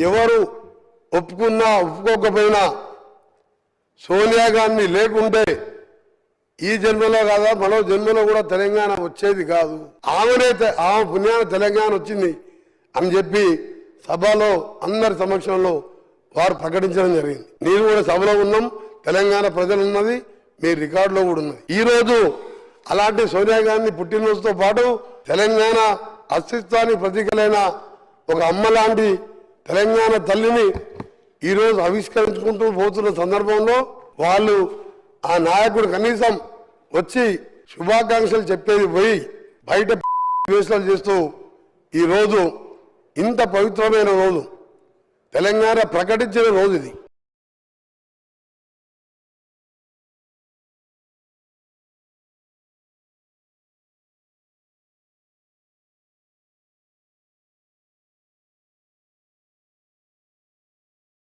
ఎవరు ఒప్పుకున్నా ఒప్పుకోకపోయినా సోనియా గాంధీ లేకుంటే ఈ జన్మలో కాదా? మరో జన్మలో కూడా తెలంగాణ వచ్చేది కాదు. ఆమెనే తె- ఆమె పుణ్యాన తెలంగాణ వచ్చింది అని చెప్పి సభలో అందరి సమక్షంలో వారు ప్రకటించడం జరిగింది. నేను కూడా సభలో ఉన్నాం తెలంగాణ ప్రజలు ఉన్నది మీ రికార్డులో కూడా ఉన్నది. ఈ రోజు అలాంటి సోనియా గాంధీ పుట్టినరోజుతో పాటు తెలంగాణ అస్తిత్వానికి ప్రతీకలైన ఒక అమ్మ లాంటి తెలంగాణ తల్లిని ఈరోజు ఆవిష్కరించుకుంటూ పోతున్న సందర్భంలో వాళ్ళు ఆ నాయకుడు కనీసం వచ్చి శుభాకాంక్షలు చెప్పేది పోయి బయట వేషాలు చేస్తూ ఈ రోజు ఇంత పవిత్రమైన రోజు. తెలంగాణ ప్రకటించిన రోజు ఇది.